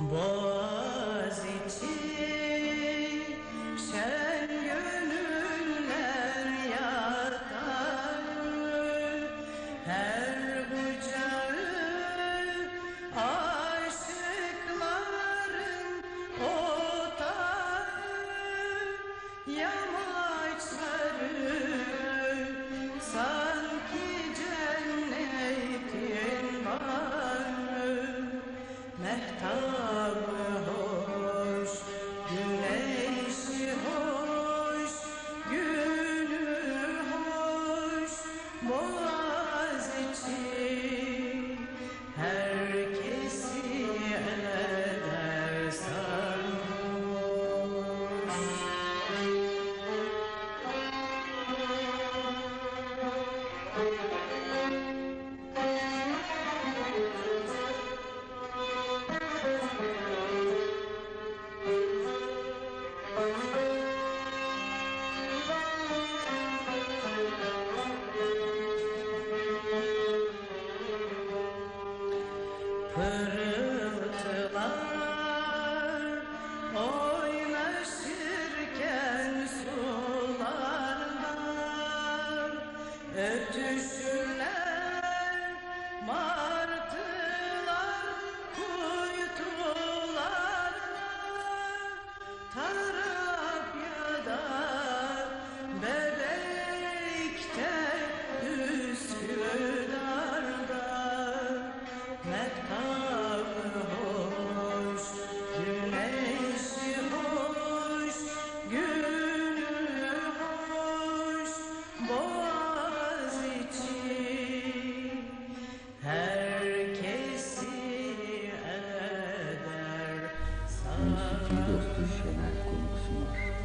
Boğaz içi şen yatar Pırıltılar oynaşırken sularda Ötüşürler Şimdi como Şener konuksunuz.